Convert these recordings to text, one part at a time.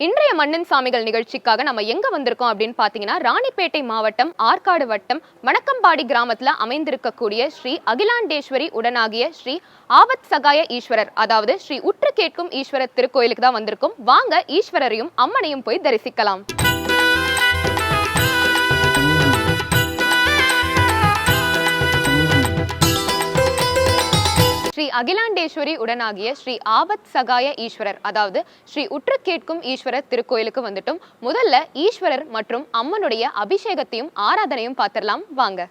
இன்றைய மன்னன் சாமிகள் நிகழ்ச்சிக்காக நம்ம எங்க வந்திருக்கோம் அப்படின்னு பாத்தீங்கன்னா ராணிப்பேட்டை மாவட்டம் ஆற்காடு வட்டம் வணக்கம்பாடி கிராமத்துல அமைந்திருக்கக்கூடிய ஸ்ரீ அகிலாண்டேஸ்வரி உடனாகிய ஸ்ரீ ஆபத் சகாய ஈஸ்வரர் அதாவது ஸ்ரீ உற்று கேட்கும் ஈஸ்வரர் திருக்கோயிலுக்கு தான் வந்திருக்கும். வாங்க ஈஸ்வரரையும் அம்மனையும் போய் தரிசிக்கலாம். ஸ்ரீ அகிலாண்டேஸ்வரி உடனாகிய ஸ்ரீ ஆபத் சகாய ஈஸ்வரர் அதாவது ஸ்ரீ உற்று கேட்கும் ஈஸ்வரர் திருக்கோயிலுக்கு வந்துட்டும். முதல்ல ஈஸ்வரர் மற்றும் அம்மனுடைய அபிஷேகத்தையும் ஆராதனையும் பார்த்திடலாம். வாங்க.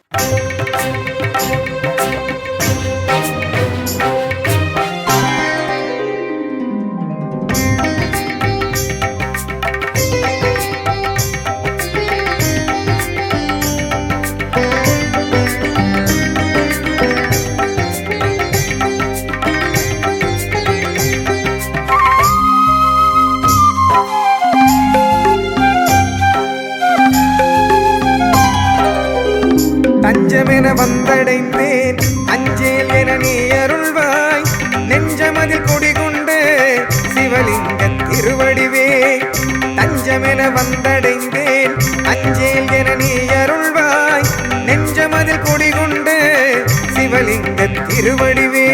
திருவடிவே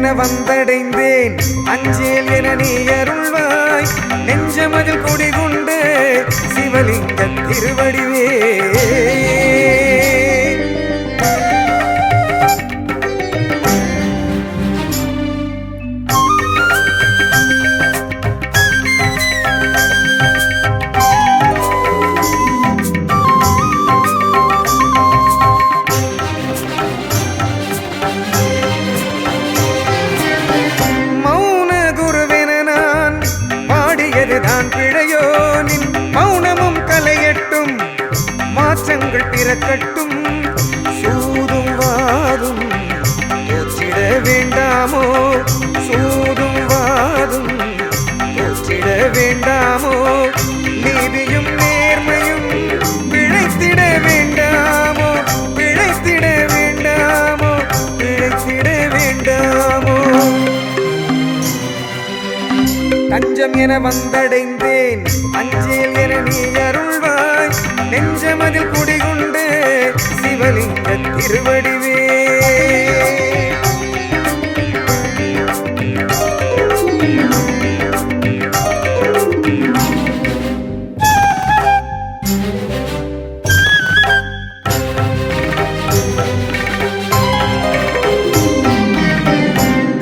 என வந்தடைந்தேன். அஞ்சேல் என நீ அருள்வாய். நெஞ்சமதில் குடிகுண்டு. சிவலிங்க திருவடி பிறக்கட்டும் சூதும் வாதும் தோற்றிட வேண்டாமோ? சூதும் வாதும் தோற்றிட வேண்டாமோ? நீதியும் நேர்மையும் பிழைத்திட வேண்டாமோ? பிழைத்திட வேண்டாமோ? பிழைத்திட வேண்டாமோ? தஞ்சம் என வந்தடைந்தேன்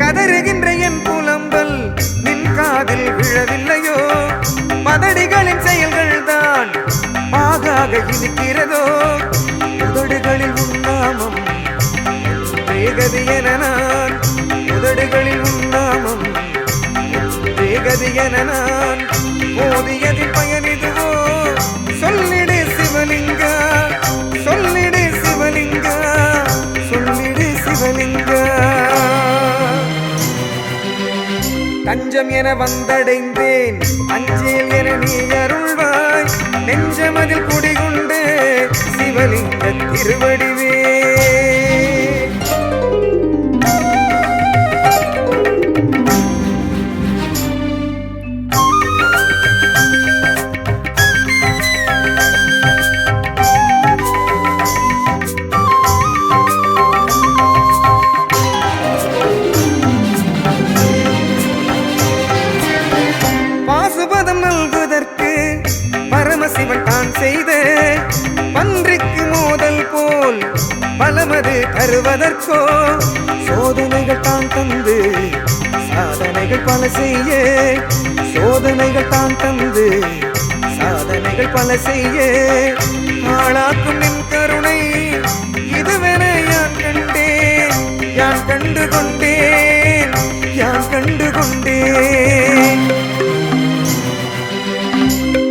கதறுகின்ற என் புலம்பல் நின் காதில் விழவில்லையோ? மதடிகளின் செயல்கள் தான் ஆகாக இருக்கிறதோ உதடுகளில் உண்ணாமம் வேகதி என நான் உதடுகளில் உண்ணாமம் வேகதி என நான். போதியதில் பயனிதுவோ சிவலிங்கா. சொல்லிடு சிவலிங்கா. சொல்லிடு சிவலிங்கா. தஞ்சம் என வந்தடைந்தேன். அஞ்சேல் என நீ அருள்வாய். நெஞ்சமதில் குடிகொண்டு சிவலிங்க திருவடிவே சாதனைகள் பல செய்ய. ஆளாக்கும் நின் கருணை இதுவென யான் கண்டேன். யான் கண்டு கொண்டேன் யான் கண்டு கொண்டேன்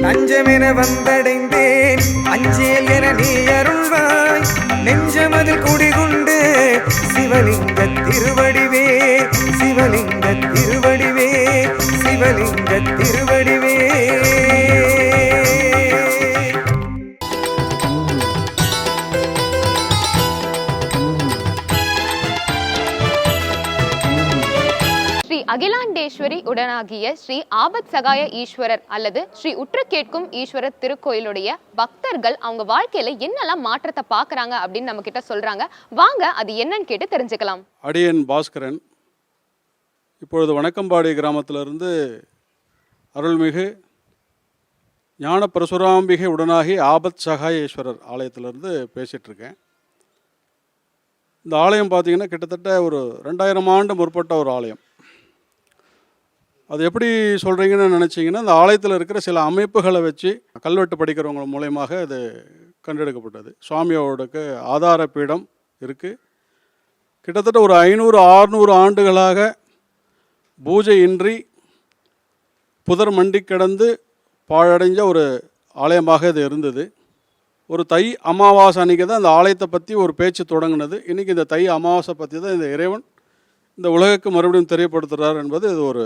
அஞ்சமென வந்தடைந்தேன் அஞ்சேல் என நீ அருள்வாய். நெஞ்சமது குடிகுண்டு சிவலிங்க திருவடிவே சிவலிங்க திருவடிவே சிவலிங்க திருவடி உடனாகிய ஸ்ரீ ஆபத் சகாய ஈஸ்வரர் அல்லது ஸ்ரீ உற்று கேட்கும் ஈஸ்வரர் திருக்கோயிலுடைய பக்தர்கள் அவங்க வாழ்க்கையில என்னெல்லாம் மாற்றத்தை பார்க்குறாங்க அப்படின்னு நம்ம கிட்ட சொல்றாங்க. வாங்க அது என்னன்னு கேட்டு தெரிஞ்சுக்கலாம். அடியன் பாஸ்கரன். இப்பொழுது வணக்கம்பாடி கிராமத்திலிருந்து அருள்மிகு ஞான பரசுராம்பிகை உடனாகி ஆபத் சகாயேஸ்வரர் ஆலயத்திலிருந்து பேசிகிட்டு இருக்கேன். இந்த ஆலயம் பார்த்திங்கன்னா கிட்டத்தட்ட ஒரு ரெண்டாயிரம் ஆண்டு முற்பட்ட ஒரு ஆலயம். அது எப்படி சொல்கிறீங்கன்னு நினச்சிங்கன்னா அந்த ஆலயத்தில் இருக்கிற சில அமைப்புகளை வச்சு கல்வெட்டு படிக்கிறவங்க மூலயமாக அது கண்டெடுக்கப்பட்டது. சுவாமியோடக்கு ஆதார பீடம் இருக்குது கிட்டத்தட்ட ஒரு ஐநூறு ஆறுநூறு ஆண்டுகளாக பூஜையின்றி புதர் மண்டி கிடந்து பாழடைஞ்ச ஒரு ஆலயமாக இது இருந்தது. ஒரு தை அமாவாசை அன்றைக்கி தான் இந்த ஆலயத்தை பற்றி ஒரு பேச்சு தொடங்கினது. இன்றைக்கி இந்த தை அமாவாசை பற்றி தான் இந்த இறைவன் இந்த உலகுக்கு மறுபடியும் தெரியப்படுத்துகிறார் என்பது இது ஒரு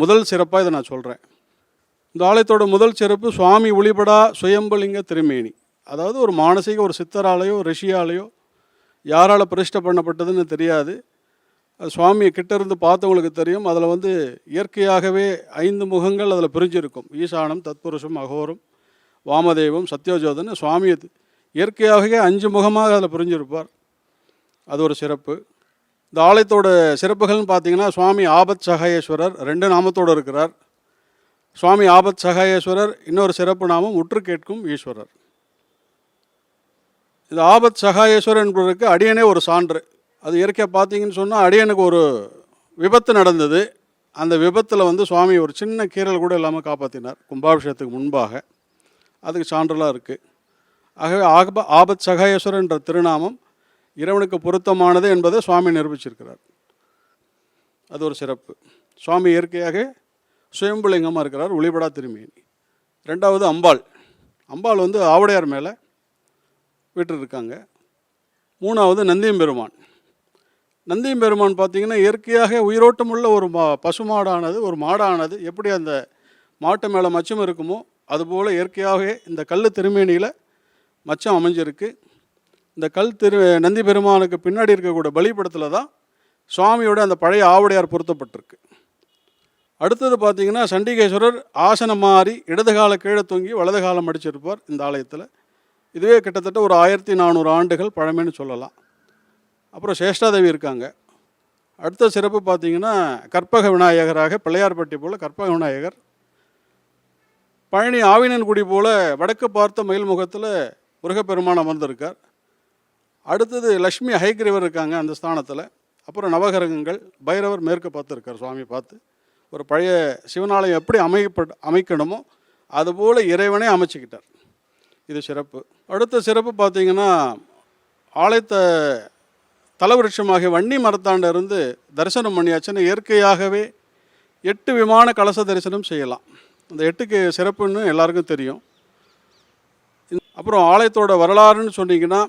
முதல் சிறப்பாக இதை நான் சொல்கிறேன் இந்த ஆலயத்தோட முதல் சிறப்பு சுவாமி ஒளிபடா சுயம்பலிங்க திருமேனி. அதாவது ஒரு மானசீக ஒரு சித்தராலேயோ ரிஷியாலேயோ யாரால் பிரதிஷ்டை பண்ணப்பட்டதுன்னு தெரியாது. அது சுவாமியை கிட்ட இருந்து பார்த்தவங்களுக்கு தெரியும். அதில் வந்து இயற்கையாகவே ஐந்து முகங்கள் அதில் பிரிஞ்சிருக்கும். ஈசானம் தத்புருஷம் அகோரம் வாமதேவம் சத்யோஜோதன் சுவாமியை இயற்கையாகவே அஞ்சு முகமாக அதில் பிரிஞ்சிருப்பார். அது ஒரு சிறப்பு. இந்த ஆலயத்தோட சிறப்புகள்னு பார்த்தீங்கன்னா சுவாமி ஆபத் சகாயேஸ்வரர் ரெண்டு நாமத்தோடு இருக்கிறார். சுவாமி ஆபத் சகாயேஸ்வரர் இன்னொரு சிறப்பு நாமம் உற்று கேட்கும் ஈஸ்வரர். இந்த ஆபத் சகாயேஸ்வரர் என்பதற்கு அடியனே ஒரு சான்று. அது இயற்கையாக பார்த்தீங்கன்னு சொன்னால் அடியனுக்கு ஒரு விபத்து நடந்தது. அந்த விபத்தில் வந்து சுவாமி ஒரு சின்ன கீரல் கூட இல்லாமல் காப்பாற்றினார் கும்பாபிஷேகத்துக்கு முன்பாக. அதுக்கு சான்றெல்லாம் இருக்குது ஆகவே ஆப ஆபத் சகாயேஸ்வரர் என்ற திருநாமம் இறைவனுக்கு பொருத்தமானது என்பதை சுவாமி நிரூபிச்சிருக்கிறார். அது ஒரு சிறப்பு. சுவாமி இயற்கையாக சுயம்புலிங்கமாக இருக்கிறார் ஒளிபடா திருமேனி. ரெண்டாவது அம்பாள். அம்பாள் வந்து ஆவுடையார் மேலே விட்டுருக்காங்க. மூணாவது நந்தியம் பெருமான் நந்தியம் பெருமான் பார்த்திங்கன்னா இயற்கையாக உயிரோட்டமுள்ள ஒரு மா பசுமாடானது ஒரு மாடானது. எப்படி அந்த மாட்டு மேலே மச்சம் இருக்குமோ அதுபோல் இயற்கையாகவே இந்த கல் திருமேனியில் மச்சம் அமைஞ்சிருக்கு. இந்த கல் திரு நந்தி பெருமானுக்கு பின்னாடி இருக்கக்கூடிய பலிபடத்தில் தான் சுவாமியோட அந்த பழைய ஆவுடையார் பொருத்தப்பட்டிருக்கு. அடுத்தது பார்த்தீங்கன்னா சண்டிகேஸ்வரர் ஆசனம் மாறி இடது கால கீழே தொங்கி வலது காலம் அடிச்சிருப்பார் இந்த ஆலயத்தில். இதுவே கிட்டத்தட்ட ஒரு ஆயிரத்தி நானூறு ஆண்டுகள் பழமைன்னு சொல்லலாம். அப்புறம் சேஷ்டாதேவி இருக்காங்க. அடுத்த சிறப்பு பார்த்திங்கன்னா கற்பக விநாயகராக பிள்ளையார்பட்டி போல் கற்பக விநாயகர். பழனி ஆவினன்குடி போல வடக்கு பார்த்த மயில் முகத்தில் முருகப்பெருமான் அமர்ந்திருக்கார். அடுத்தது லக்ஷ்மி ஹைகிரீவர் இருக்காங்க அந்த ஸ்தானத்தில். அப்புறம் நவகிரகங்கள் பைரவர் மேற்கு பார்த்து இருக்கார் சுவாமி பார்த்து. ஒரு பழைய சிவனாலயம் எப்படி அமைக்கப்பட் அமைக்கணுமோ அதுபோல் இறைவனே அமைச்சுக்கிட்டார். இது சிறப்பு. அடுத்த சிறப்பு பார்த்தீங்கன்னா ஆலயத்தை தலவிருட்சமாகிய வன்னி மரத்தாண்ட இருந்து தரிசனம் பண்ணியாச்சுன்னா இயற்கையாகவே எட்டு விமான கலச தரிசனம் செய்யலாம். அந்த எட்டுக்கு சிறப்புன்னு எல்லாருக்கும் தெரியும். அப்புறம் ஆலயத்தோட வரலாறுன்னு சொன்னீங்கன்னா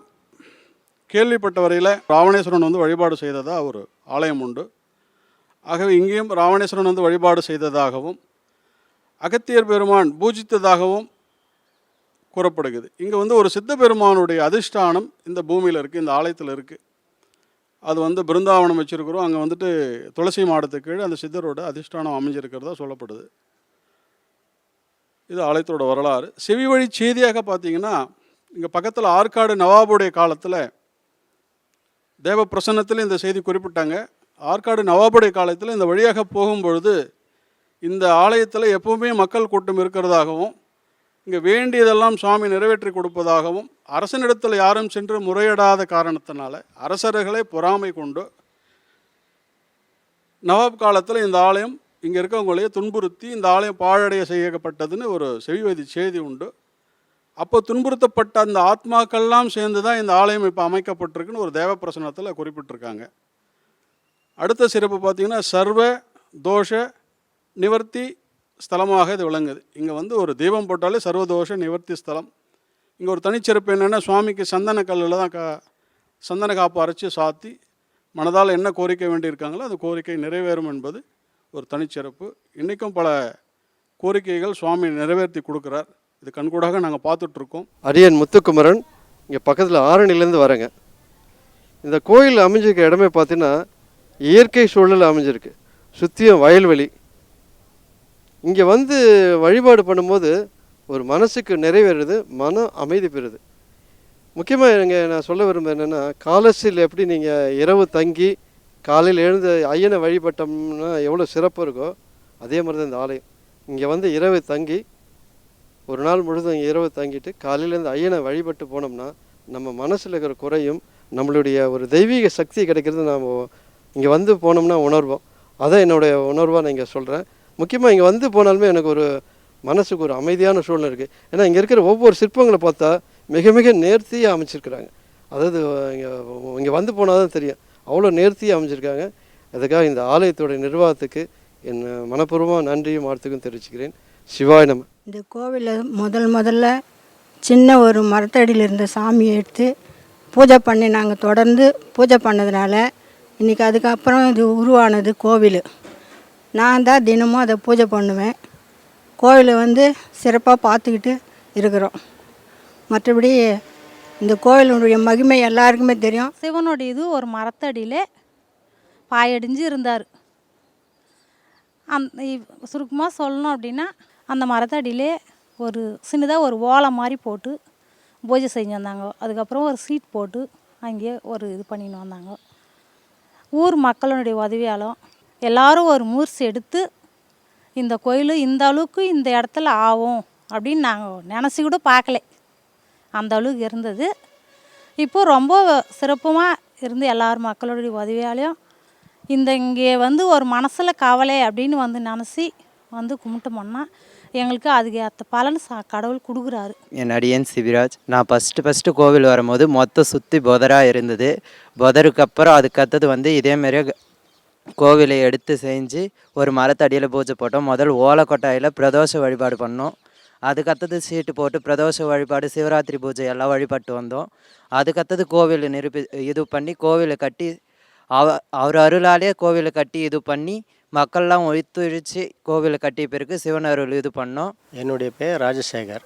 கேள்விப்பட்ட வரையில் ராவணேஸ்வரன் வந்து வழிபாடு செய்ததாக ஒரு ஆலயம் உண்டு. ஆகவே இங்கேயும் ராவணேஸ்வரன் வந்து வழிபாடு செய்ததாகவும் அகத்தியர் பெருமான் பூஜித்ததாகவும் கூறப்படுகிறது. இங்கே வந்து ஒரு சித்த பெருமானுடைய அதிஷ்டானம் இந்த பூமியில் இருக்குது இந்த ஆலயத்தில் இருக்குது அது வந்து பிருந்தாவனம் வச்சுருக்கிறோம். அங்கே வந்துட்டு துளசி மாடத்துக்கு கீழே அந்த சித்தரோட அதிஷ்டானம் அமைஞ்சிருக்கிறதா சொல்லப்படுது. இது ஆலயத்தோட வரலாறு. செவி வழி செய்தியாக பார்த்தீங்கன்னா இங்கே பக்கத்தில் ஆற்காடு நவாபுடைய காலத்தில் தேவ பிரசன்னத்தில் இந்த செய்தி குறிப்பிட்டாங்க. ஆற்காடு நவாபுடைய காலத்தில் இந்த வழியாக போகும்பொழுது இந்த ஆலயத்தில் எப்பவுமே மக்கள் கூட்டம் இருக்கிறதாகவும் இங்கே வேண்டியதெல்லாம் சுவாமி நிறைவேற்றி கொடுப்பதாகவும் அரசனிடத்தில் யாரும் சென்று முறையிடாத காரணத்தினால அரசர்களை பொறாமை கொண்டு நவாப் காலத்தில் இந்த ஆலயம் இங்கே இருக்கவங்களையே துன்புறுத்தி இந்த ஆலயம் பாழடைய செய்யப்பட்டதுன்னு ஒரு செவிவதி செய்தி உண்டு. அப்போ துன்புறுத்தப்பட்ட அந்த ஆத்மாக்கள்லாம் சேர்ந்து தான் இந்த ஆலயம் இப்போ அமைக்கப்பட்டிருக்குன்னு ஒரு தேவ பிரசனத்தில் குறிப்பிட்டிருக்காங்க. அடுத்த சிறப்பு பார்த்தீங்கன்னா சர்வ தோஷ நிவர்த்தி ஸ்தலமாக இது விளங்குது. இங்கே வந்து ஒரு தீபம் போட்டாலே சர்வதோஷ நிவர்த்தி ஸ்தலம். இங்கே ஒரு தனிச்சிறப்பு என்னென்னா சுவாமிக்கு சந்தன கல்லில் தான் கா சந்தன காப்பு அரைச்சி சாத்தி மனதால் என்ன கோரிக்கை வேண்டியிருக்காங்களோ அந்த கோரிக்கை நிறைவேறும் என்பது ஒரு தனிச்சிறப்பு. இன்றைக்கும் பல கோரிக்கைகள் சுவாமி நிறைவேற்றி கொடுக்குறார். இது கண்கூடாக நாங்கள் பார்த்துட்ருக்கோம். அரியன் முத்துக்குமரன் இங்கே பக்கத்தில் ஆரணிலேருந்து வரேங்க. இந்த கோயில் அமைஞ்சிருக்க இடமே பார்த்தீங்கன்னா இயற்கை சூழல் அமைஞ்சிருக்கு. சுற்றியும் வயல்வெளி. இங்கே வந்து வழிபாடு பண்ணும்போது ஒரு மனசுக்கு நிறைவேறுது மன அமைதி பெறுது. முக்கியமாக இங்கே நான் சொல்ல விரும்புகிறேன் என்னென்னா காலசில் எப்படி நீங்கள் இரவு தங்கி காலையில் எழுந்து ஐயனை வழிபட்டோம்னா எவ்வளோ சிறப்பு இருக்கோ அதே மாதிரி தான் இந்த ஆலயம். இங்கே வந்து இரவு தங்கி ஒரு நாள் முழுதும் இங்கே இரவு தங்கிட்டு காலையிலேருந்து ஐயனை வழிபட்டு போனோம்னா நம்ம மனசில் இருக்கிற குறையும் நம்மளுடைய ஒரு தெய்வீக சக்தி கிடைக்கிறது நாம் இங்கே வந்து போனோம்னா உணர்வோம். அதான் என்னுடைய உணர்வாக நான் இங்கே சொல்கிறேன் முக்கியமாக இங்கே வந்து போனாலுமே எனக்கு ஒரு மனசுக்கு ஒரு அமைதியான சூழ்நிலை இருக்குது ஏன்னா இங்கே இருக்கிற ஒவ்வொரு சிற்பங்களை பார்த்தா மிக மிக நேர்த்தியாக அமைச்சிருக்கிறாங்க. அதாவது இங்கே இங்கே வந்து போனால் தான் தெரியும். அவ்வளோ நேர்த்தியாக அமைச்சிருக்காங்க. அதுக்காக இந்த ஆலயத்தோட நிர்வாகத்துக்கு என் மனப்பூர்வமாக நன்றியும் வாழ்த்துக்கும் தெரிவிச்சுக்கிறேன். சிவாய நம்ம இந்த கோவிலில் முதல் முதல்ல சின்ன ஒரு மரத்தடியில் இருந்த சாமியை எடுத்து பூஜை பண்ணி நாங்கள் தொடர்ந்து பூஜை பண்ணதுனால இன்றைக்கி அதுக்கப்புறம் இது உருவானது கோவில். நான் தான் தினமும் அதை பூஜை பண்ணுவேன். கோவிலை வந்து சிறப்பாக பார்த்துக்கிட்டு இருக்கிறோம். மற்றபடி இந்த கோவிலுடைய மகிமை எல்லாருக்குமே தெரியும். சிவனுடைய இது ஒரு மரத்தடியில் பாயடிஞ்சு இருந்தார். அந் சுருக்கமாக சொல்லணும் அப்படின்னா அந்த மரத்தடியிலே ஒரு சின்னதாக ஒரு ஓலை மாதிரி போட்டு பூஜை செஞ்சு வந்தாங்க. அதுக்கப்புறம் ஒரு சீட் போட்டு அங்கேயே ஒரு இது பண்ணின்னு வந்தாங்க. ஊர் மக்களுடைய உதவியாலும் எல்லாரும் ஒரு மூர்ஸ் எடுத்து இந்த கோயில் இந்த அளவுக்கு இந்த இடத்துல ஆகும் அப்படின்னு நாங்கள் நினச்சி கூட பார்க்கல. அந்த அளவுக்கு இருந்தது. இப்போ ரொம்ப சிறப்புமாக இருந்து எல்லார் மக்களுடைய உதவியாலையும் இந்த இங்கே வந்து ஒரு மனசில் கவலை அப்படின்னு வந்து நினச்சி வந்து கும்பிட்டோம்னா எங்களுக்கு அதுக்கு ஏற்ற பலன் சா கடவுள் கொடுக்குறாரு. என் அடியன் சிவிராஜ் நான் ஃபஸ்ட்டு ஃபஸ்ட்டு கோவில் வரும்போது மொத்தம் சுற்றி புதராக இருந்தது. புதருக்கு அப்புறம் அதுக்கடுத்தது வந்து இதேமாரியே கோவிலை எடுத்து செஞ்சு ஒரு மரத்தடியில் பூஜை போட்டோம். முதல் ஓலக்கொட்டாயில் பிரதோஷ வழிபாடு பண்ணோம். அதுக்கடுத்தது சீட்டு போட்டு பிரதோஷ வழிபாடு சிவராத்திரி பூஜை எல்லாம் வழிபட்டு வந்தோம். அதுக்கடுத்தது கோவில் நிரூபி இது பண்ணி கோவிலை கட்டி அவ அவர் அருளாலே கோவிலை கட்டி இது பண்ணி மக்கள்லாம் ஒத்துழைச்சி கோவிலை கட்டிய பிறகு சிவன் அருள் இது பண்ணோம். என்னுடைய பெயர் ராஜசேகர்.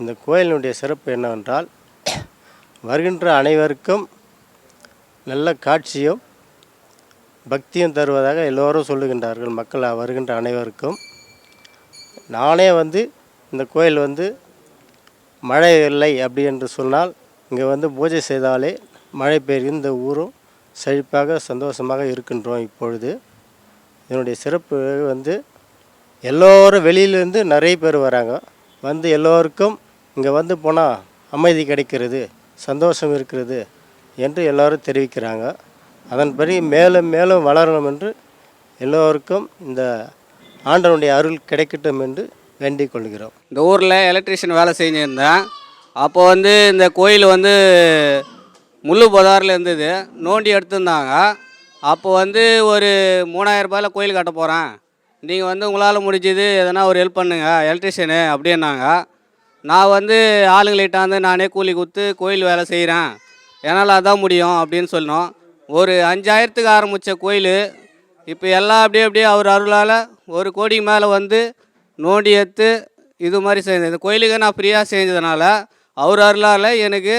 இந்த கோயிலினுடைய சிறப்பு என்னவென்றால் வருகின்ற அனைவருக்கும் நல்ல காட்சியும் பக்தியும் தருவதாக எல்லோரும் சொல்லுகின்றார்கள். மக்கள் வருகின்ற அனைவருக்கும். நானே வந்து இந்த கோயில் வந்து மழை இல்லை அப்படி என்று சொன்னால் இங்கே வந்து பூஜை செய்தாலே மழை பெய்யும் இந்த ஊரும் செழிப்பாக சந்தோஷமாக இருக்கின்றோம் இப்பொழுது. இதனுடைய சிறப்பு வந்து எல்லோரும் வெளியிலேருந்து நிறைய பேர் வராங்க. வந்து எல்லோருக்கும் இங்கே வந்து போனால் அமைதி கிடைக்கிறது சந்தோஷம் இருக்கிறது என்று எல்லோரும் தெரிவிக்கிறாங்க. அதன்படி மேலும் மேலும் வளரணும் என்று எல்லோருக்கும் இந்த ஆண்டவனுடைய அருள் கிடைக்கட்டும் என்று வேண்டிக் கொள்கிறோம். இந்த ஊரில் எலக்ட்ரிஷியன் வேலை செஞ்சுருந்தேன். அப்போ வந்து இந்த கோயில் வந்து முள்ளு புதாரில் இருந்தது. நோண்டி எடுத்திருந்தாங்க. அப்போ வந்து ஒரு மூணாயிரம் ரூபாயில் கோயில் கட்ட போகிறேன் நீங்கள் வந்து உங்களால் முடிஞ்சது எதனா ஒரு ஹெல்ப் பண்ணுங்க எலக்ட்ரிஷியனு அப்படின்னாங்க. நான் வந்து ஆளுங்களிட்டாந்து நானே கூலி கொடுத்து கோயில் வேலை செய்கிறேன் என்னால் அதான் முடியும் அப்படின்னு சொன்னோம். ஒரு அஞ்சாயிரத்துக்கு ஆரம்பித்த கோயில் இப்போ எல்லாம் அப்படியே அப்படியே அவர் அருளால் ஒரு கோடிக்கு மேலே வந்து நோண்டி எடுத்து இது மாதிரி செஞ்சது. இந்த கோயிலுக்கு நான் ஃப்ரீயாக செஞ்சதுனால அவர் அருளால் எனக்கு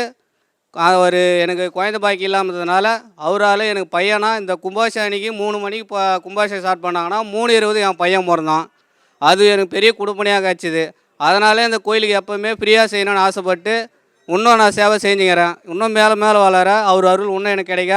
அவர் ஒரு எனக்கு குழந்த பாக்கி இல்லாமதுனால அவரால் எனக்கு பையனா இந்த கும்பாபிஷேகம் அன்னைக்கு மூணு மணிக்கு இப்போ கும்பாபிஷேகம் ஸ்டார்ட் பண்ணாங்கன்னா மூணு இருபது என் பையன் பிறந்தான். அது எனக்கு பெரிய குடும்பனையாக கிடச்சிது அதனாலே இந்த கோயிலுக்கு எப்போவுமே ஃப்ரீயாக செய்யணும்னு ஆசைப்பட்டு இன்னும் நான் சேவை செஞ்சுக்கிறேன். இன்னும் மேலே மேலே வளர அவர் அருள் இன்னும் எனக்கு கிடைக்க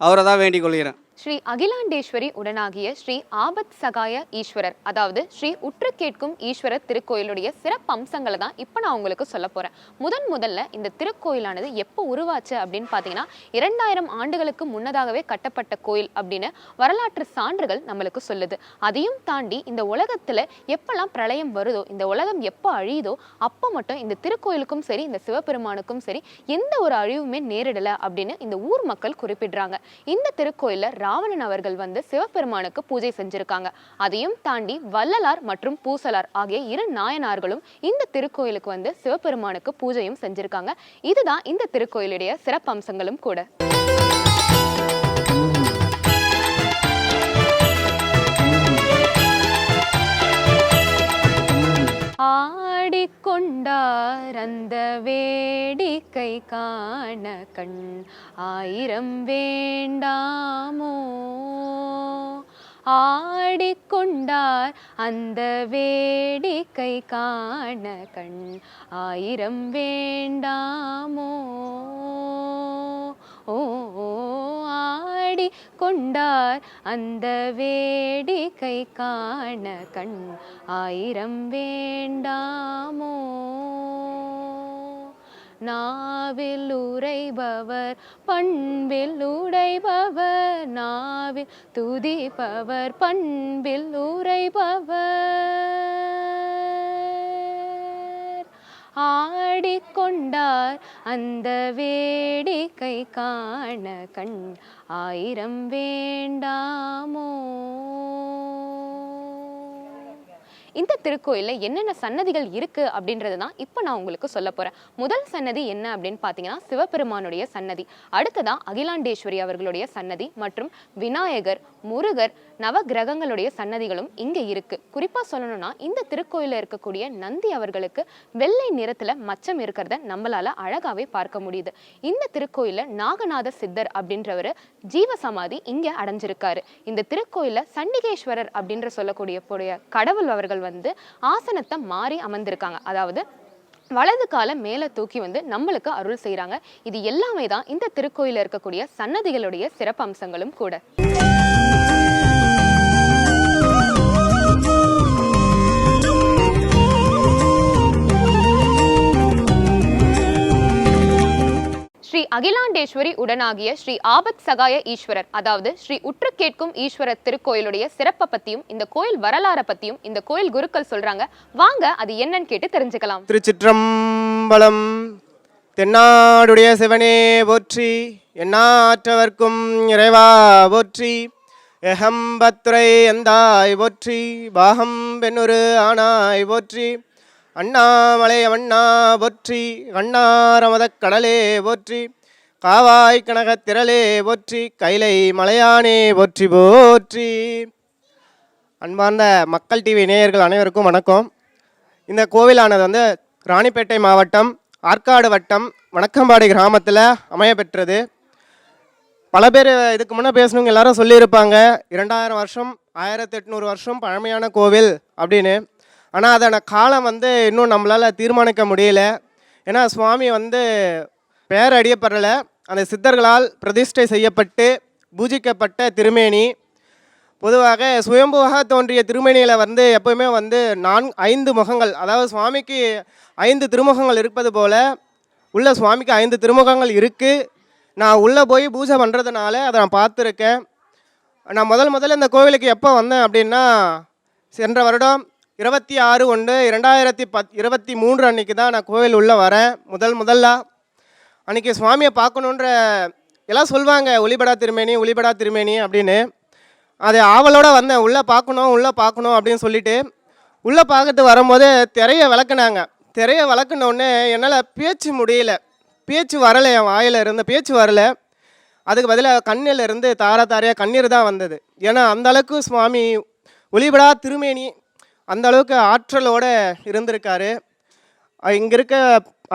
அவரை தான் வேண்டிக் கொள்கிறேன். ஸ்ரீ அகிலாண்டேஸ்வரி உடனாகிய ஸ்ரீ ஆபத் சகாய ஈஸ்வரர் அதாவது ஸ்ரீ உற்று கேட்கும் ஈஸ்வரர் திருக்கோயிலுடைய சிறப்பு அம்சங்களை தான் இப்போ நான் உங்களுக்கு சொல்ல போறேன். முதன் முதல்ல இந்த திருக்கோயிலானது எப்போ உருவாச்சு அப்படின்னு பார்த்தீங்கன்னா இரண்டாயிரம் ஆண்டுகளுக்கு முன்னதாகவே கட்டப்பட்ட கோயில் அப்படின்னு வரலாற்று சான்றுகள் நம்மளுக்கு சொல்லுது. அதையும் தாண்டி இந்த உலகத்துல எப்பெல்லாம் பிரளயம் வருதோ இந்த உலகம் எப்போ அழியுதோ அப்போ மட்டும் இந்த திருக்கோயிலுக்கும் சரி இந்த சிவபெருமானுக்கும் சரி எந்த ஒரு அழிவுமே நேரிடல அப்படின்னு இந்த ஊர் மக்கள் குறிப்பிடுறாங்க. இந்த திருக்கோயிலில் ராவணன் அவர்கள் வந்து சிவபெருமானுக்கு பூஜை செஞ்சிருக்காங்க. அதையும் தாண்டி வள்ளலார் மற்றும் பூசலார் ஆகிய இரு நாயனார்களும் இந்த திருக்கோயிலுக்கு வந்து சிவபெருமானுக்கு பூஜையும் செஞ்சிருக்காங்க. இதுதான் இந்த திருக்கோயிலுடைய சிறப்பம்சங்களும் கூட. ஆடிக்கொண்டார் அந்த வேடிக்கை காண கண் ஆயிரம் வேண்டாமோ? ஆடிக்கொண்டார் அந்த வேடிக்கை காண கண் ஆயிரம் வேண்டாமோ? ஓ ஆடி கொண்டார் அந்த வேடிக்கை காண கண் ஆயிரம் வேண்டாமோ? நாவில் உரைபவர் பண்பில் உடைபவர் நாவில் துதிப்பவர் பண்பில் உரைபவர் கொண்டார். அந்த வேடிக்கை காண கண் ஆயிரம் வேண்டாமோ? இந்த திருக்கோயிலில் என்னென்ன சன்னதிகள் இருக்குது அப்படின்றது தான் இப்போ நான் உங்களுக்கு சொல்ல போகிறேன் முதல் சன்னதி என்ன அப்படின்னு பார்த்தீங்கன்னா சிவபெருமானுடைய சன்னதி. அடுத்ததான் அகிலாண்டேஸ்வரி அவர்களுடைய சன்னதி மற்றும் விநாயகர் முருகர் நவ கிரகங்களுடைய சன்னதிகளும் இங்கே இருக்கு. குறிப்பாக சொல்லணும்னா இந்த திருக்கோயிலில் இருக்கக்கூடிய நந்தி அவர்களுக்கு வெள்ளை நிறத்தில் மச்சம் இருக்கிறத நம்மளால அழகாவே பார்க்க முடியுது. இந்த திருக்கோயிலில் நாகநாத சித்தர் அப்படின்றவர் ஜீவசமாதி இங்கே அடைஞ்சிருக்காரு. இந்த திருக்கோயிலில் சண்டிகேஸ்வரர் அப்படின்ற சொல்லக்கூடிய புடைய கடவுள் அவர்கள் வந்து ஆசனத்தை மாறி அமர்ந்திருக்காங்க. அதாவது வலது காலை மேலே தூக்கி வந்து நம்மளுக்கு அருள் செய்கிறாங்க இது எல்லாமே தான் இந்த திருக்கோயிலில் இருக்கக்கூடிய சன்னதிகளுடைய சிறப்பம்சங்களும் கூட. ஸ்ரீ அகிலாண்டேஸ்வரி உடனாகிய ஸ்ரீ ஆபத் சகாய ஈஸ்வரர் அதாவது ஸ்ரீ உற்று கேட்கும் ஈஸ்வரர் திருக்கோயிலுடைய சிறப்பை பத்தியும் இந்த கோயில் வரலாறை பத்தியும் இந்த கோயில் குருக்கள் சொல்றாங்க. வாங்க அது என்னன்னு கேட்டு தெரிஞ்சுக்கலாம். திருச்சிற்றம்பலம் தென்னாடுடைய சிவனே போற்றி எண்ணாற்றவர்க்கும் இறைவா போற்றி எஹம்பத்துரை எந்தாய் போற்றி பாகம் பெண்ணுரு ஆனாய் போற்றி அண்ணாமலை வண்ணா போற்றி கண்ணாரமதக் கடலே போற்றி காவாய் கனகத் திரளே போற்றி கைலை மலையானே போற்றி போற்றி. அன்பார்ந்த மக்கள் டிவி நேயர்கள் அனைவருக்கும் வணக்கம். இந்த கோவிலானது வந்து ராணிப்பேட்டை மாவட்டம் ஆற்காடு வட்டம் வணக்கம்பாடி கிராமத்தில் அமையப்பெற்றது. பல பேர் இதுக்கு முன்னே பேசணுங்க எல்லாரும் சொல்லியிருப்பாங்க. இரண்டாயிரம் வருஷம் ஆயிரத்தி எட்நூறு வருஷம் பழமையான கோவில் அப்படின்னு. ஆனால் அதான காலம் வந்து இன்னும் நம்மளால் தீர்மானிக்க முடியல. ஏன்னா சுவாமி வந்து பெயர் அடியப்படலை அந்த சித்தர்களால் பிரதிஷ்டை செய்யப்பட்டு பூஜிக்கப்பட்ட திருமேனி. பொதுவாக சுயம்புவாக தோன்றிய திருமேனியில் வந்து எப்பவுமே வந்து நான் ஐந்து முகங்கள் அதாவது சுவாமிக்கு ஐந்து திருமுகங்கள் இருப்பது போல் உள்ள சுவாமிக்கு ஐந்து திருமுகங்கள் இருக்குது நான் உள்ளே போய் பூஜை பண்ணுறதுனால அதை நான் பார்த்துருக்கேன். நான் முதல் முதல்ல இந்த கோவிலுக்கு எப்போ வந்தேன் அப்படின்னா சென்ற வருடம் இருபத்தி ஆறு ஒன்று இரண்டாயிரத்தி பத் இருபத்தி மூன்று அன்னைக்கு தான் நான் கோவில் உள்ளே வரேன். முதல் முதல்ல அன்றைக்கி சுவாமியை பார்க்கணுன்ற எல்லாம் சொல்லுவாங்க ஒளிபடா திருமேனி ஒளிபடா திருமேனி அப்படின்னு. அது ஆவலோடு வந்தேன். உள்ளே பார்க்கணும் உள்ளே பார்க்கணும் அப்படின்னு சொல்லிட்டு உள்ளே பார்க்கறது வரும்போது திரையை விளக்குனாங்க. திரையை விளக்குனோடனே என்னால் பேச்சு முடியல. பேச்சு வரலை என் வாயில் இருந்த பேச்சு வரல. அதுக்கு பதிலாக கண்ணில் இருந்து தார தாரையாக கண்ணீர் தான் வந்தது. ஏன்னா அந்த அளவுக்கு சுவாமி ஒளிபடா திருமேனி அந்த அளவுக்கு ஆற்றலோடு இருந்திருக்காரு. இங்கே இருக்க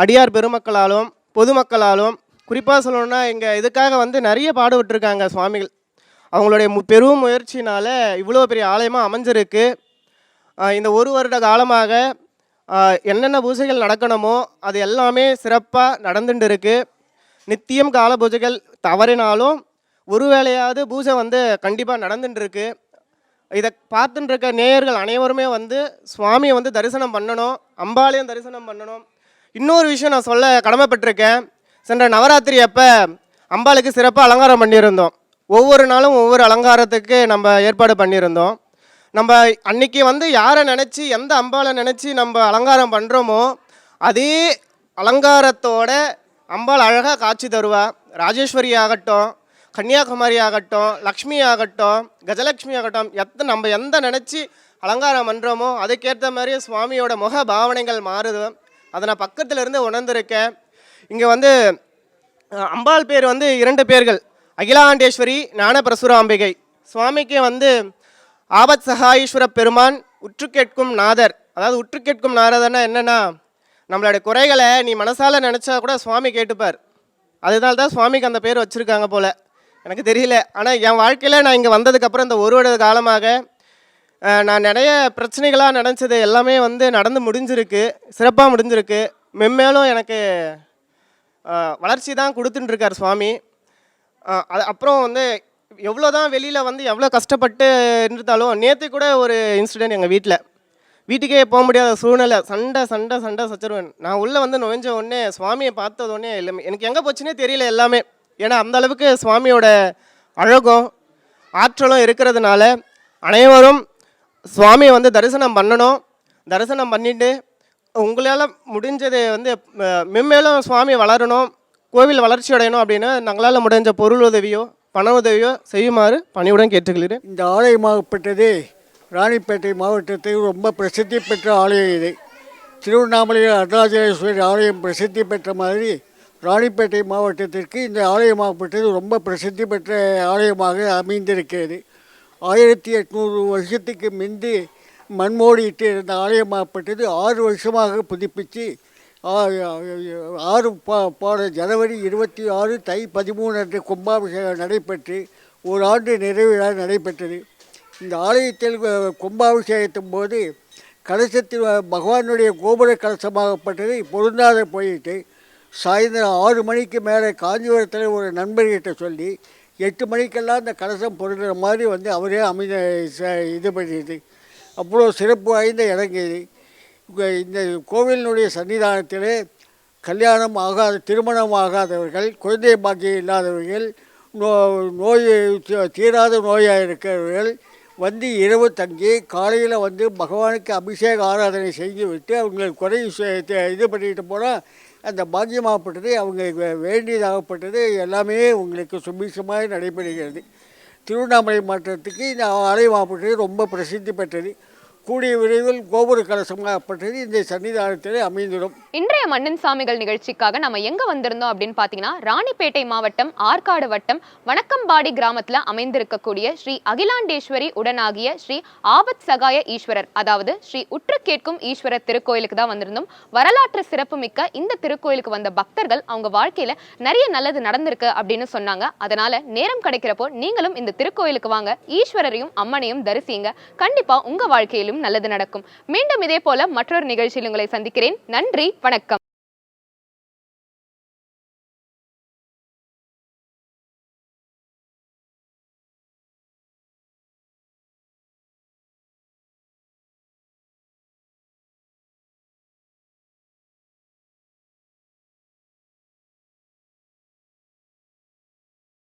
அடியார் பெருமக்களாலும் பொதுமக்களாலும் குறிப்பாக சொல்லணும்னா இங்கே இதுக்காக வந்து நிறைய பாடுபட்டிருக்காங்க சுவாமிகள். அவங்களுடைய மு பெரும் முயற்சினால் இவ்வளோ பெரிய ஆலயமாக அமைஞ்சிருக்கு. இந்த ஒரு வருட காலமாக என்னென்ன பூஜைகள் நடக்கணுமோ அது எல்லாமே சிறப்பாக நடந்துட்டு இருக்குது நித்தியம் கால பூஜைகள் தவறினாலும் ஒரு வேளையாவது பூஜை வந்து கண்டிப்பாக நடந்துட்டுருக்கு. இதை பார்த்துட்டு இருக்க நேயர்கள் அனைவருமே வந்து சுவாமியை வந்து தரிசனம் பண்ணணும் அம்பாளையும் தரிசனம் பண்ணணும். இன்னொரு விஷயம் நான் சொல்ல கடமைப்பட்டிருக்கேன். சென்ற நவராத்திரி அப்போ அம்பாளுக்கு சிறப்பாக அலங்காரம் பண்ணியிருந்தோம். ஒவ்வொரு நாளும் ஒவ்வொரு அலங்காரத்துக்கு நம்ம ஏற்பாடு பண்ணியிருந்தோம். நம்ம அன்னைக்கு வந்து யாரை நினச்சி எந்த அம்பாளை நினச்சி நம்ம அலங்காரம் பண்ணுறோமோ அதே அலங்காரத்தோட அம்பாள் அழகாக காட்சி தருவா. ராஜேஸ்வரி ஆகட்டும் கன்னியாகுமரி ஆகட்டும் லக்ஷ்மி ஆகட்டும் கஜலக்ஷ்மி ஆகட்டும் எத்த நம்ம எந்த நினச்சி அலங்காரம் பண்ணுறோமோ அதுக்கேற்ற மாதிரியே சுவாமியோட முக பாவனைகள் மாறுது. அதை நான் பக்கத்தில் இருந்து உணர்ந்திருக்கேன். இங்கே வந்து அம்பாள் பேர் வந்து இரண்டு பேர்கள். அகிலாண்டேஸ்வரி ஞானபிரசுராம்பிகை. சுவாமிக்கு வந்து ஆபத் சகாயீஸ்வர பெருமான் உற்று கேட்கும் நாதர். அதாவது உற்று கேட்கும் நாரதர்னா என்னென்னா நம்மளுடைய குறைகளை நீ மனசால் நினச்சா கூட சுவாமி கேட்டுப்பார். அதனால தான் சுவாமிக்கு அந்த பேர் வச்சுருக்காங்க போல். எனக்கு தெரியல. ஆனால் என் வாழ்க்கையில் நான் இங்கே வந்ததுக்கப்புறம் இந்த ஒரு வருட காலமாக நான் நிறைய பிரச்சனைகளாக நினச்சது எல்லாமே வந்து நடந்து முடிஞ்சிருக்கு. சிறப்பாக முடிஞ்சிருக்கு. மென்மேலும் எனக்கு வளர்ச்சி தான் கொடுத்துட்டுருக்கார் சுவாமி. அது அப்புறம் வந்து எவ்வளோ தான் வெளியில் வந்து எவ்வளோ கஷ்டப்பட்டு இருந்தாலும் நேற்று கூட ஒரு இன்சிடென்ட் எங்கள் வீட்டில் வீட்டுக்கே போக முடியாத சூழ்நிலை. சண்டை சண்டை சண்டை சச்சரவன் நான் உள்ளே வந்து நுழைஞ்ச உடனே சுவாமியை பார்த்தது உடனே எல்லாமே எனக்கு எங்கே போச்சுன்னே தெரியல எல்லாமே. ஏன்னா அந்த அளவுக்கு சுவாமியோட அழகும் ஆற்றலும் இருக்கிறதுனால அனைவரும் சுவாமியை வந்து தரிசனம் பண்ணணும். தரிசனம் பண்ணிட்டு உங்களால் முடிஞ்சது வந்து மென்மேலும் சுவாமி வளரணும் கோவில் வளர்ச்சி அடையணும் அப்படின்னு நாங்களால் முடிஞ்ச பொருள் உதவியோ பண உதவியோ செய்யுமாறு பணியுடன் கேட்டுக்கொள்கிறேன். இந்த ஆலயமாகப்பட்டது ராணிப்பேட்டை மாவட்டத்தில் ரொம்ப பிரசித்தி பெற்ற ஆலயம் இது. திருவண்ணாமலையில் அருணாச்சலேஸ்வரர் ஆலயம் பிரசித்தி பெற்ற மாதிரி ராணிப்பேட்டை மாவட்டத்திற்கு இந்த ஆலயமாகப்பட்டது ரொம்ப பிரசித்தி பெற்ற ஆலயமாக அமைந்திருக்கிறது. ஆயிரத்தி எட்நூறு வருஷத்துக்கு முந்தி மண்மோடிட்டு இருந்த ஆலயமாகப்பட்டது ஆறு வருஷமாக புதுப்பித்து ஆறு பா பாட ஜனவரி இருபத்தி ஆறு தை பதிமூணு அன்று கும்பாபிஷேகம் நடைபெற்று ஒரு ஆண்டு நிறைவிழா நடைபெற்றது. இந்த ஆலயத்தில் கும்பாபிஷேகத்தின் போது கலசத்தில் பகவானுடைய கோபுர கலசமாகப்பட்டது. பொருந்தாத போயிட்டு சாயந்தரம் ஆறு மணிக்கு மேலே காஞ்சிபுரத்தில் ஒரு நண்பர்கிட்ட சொல்லி எட்டு மணிக்கெல்லாம் அந்த கலசம் பொருள்கிற மாதிரி வந்து அவரே அமைத ச- இது பண்ணியது அவ்வளோ சிறப்பு வாய்ந்த இறங்கியது இந்த கோவிலினுடைய சன்னிதானத்திலே கல்யாணம் ஆகாத திருமணம் ஆகாதவர்கள் குழந்தை பாக்கியம் இல்லாதவர்கள் நோ நோய் தீராத நோயாக இருக்கிறவர்கள் வந்து இரவு தங்கி காலையில் வந்து பகவானுக்கு அபிஷேக ஆராதனை செஞ்சு விட்டு அவங்களுக்கு குறை இது பண்ணிட்டு போனால் அந்த பாக்கியமாகப்பட்டது அவங்க வே- வேண்டியதாகப்பட்டது எல்லாமே உங்களுக்கு சுபிசமாக நடைபெறுகிறது. திருவண்ணாமலை மாற்றத்துக்கு இந்த ஆலயமாகப்பட்டது ரொம்ப பிரசித்தி பெற்றது. கூடிய விரைவில் கோபுர கலசமாகப்பட்டது இந்த சன்னிதானத்திலே அமைந்திடும். இன்றைய மண்ணின் சாமிகள் நிகழ்ச்சிக்காக நம்ம எங்க வந்திருந்தோம் அப்படின்னு பாத்தீங்கன்னா ராணிப்பேட்டை மாவட்டம் ஆற்காடு வட்டம் வணக்கம்பாடி கிராமத்துல அமைந்திருக்கக்கூடிய ஸ்ரீ அகிலாண்டேஸ்வரி உடனாகிய ஸ்ரீ ஆபத் சகாய ஈஸ்வரர் அதாவது ஸ்ரீ உற்று கேட்கும் ஈஸ்வரர் திருக்கோயிலுக்கு தான் வந்திருந்தோம். வரலாற்று சிறப்புமிக்க இந்த திருக்கோயிலுக்கு வந்த பக்தர்கள் அவங்க வாழ்க்கையில நிறைய நல்லது நடந்திருக்கு அப்படின்னு சொன்னாங்க. அதனால நேரம் கிடைக்கிறப்போ நீங்களும் இந்த திருக்கோயிலுக்கு வாங்க ஈஸ்வரரையும் அம்மனையும் தரிசிங்க கண்டிப்பா உங்க வாழ்க்கையிலும் நல்லது நடக்கும். மீண்டும் இதே போல மற்றொரு நிகழ்ச்சியில் உங்களை சந்திக்கிறேன். நன்றி வணக்கம்.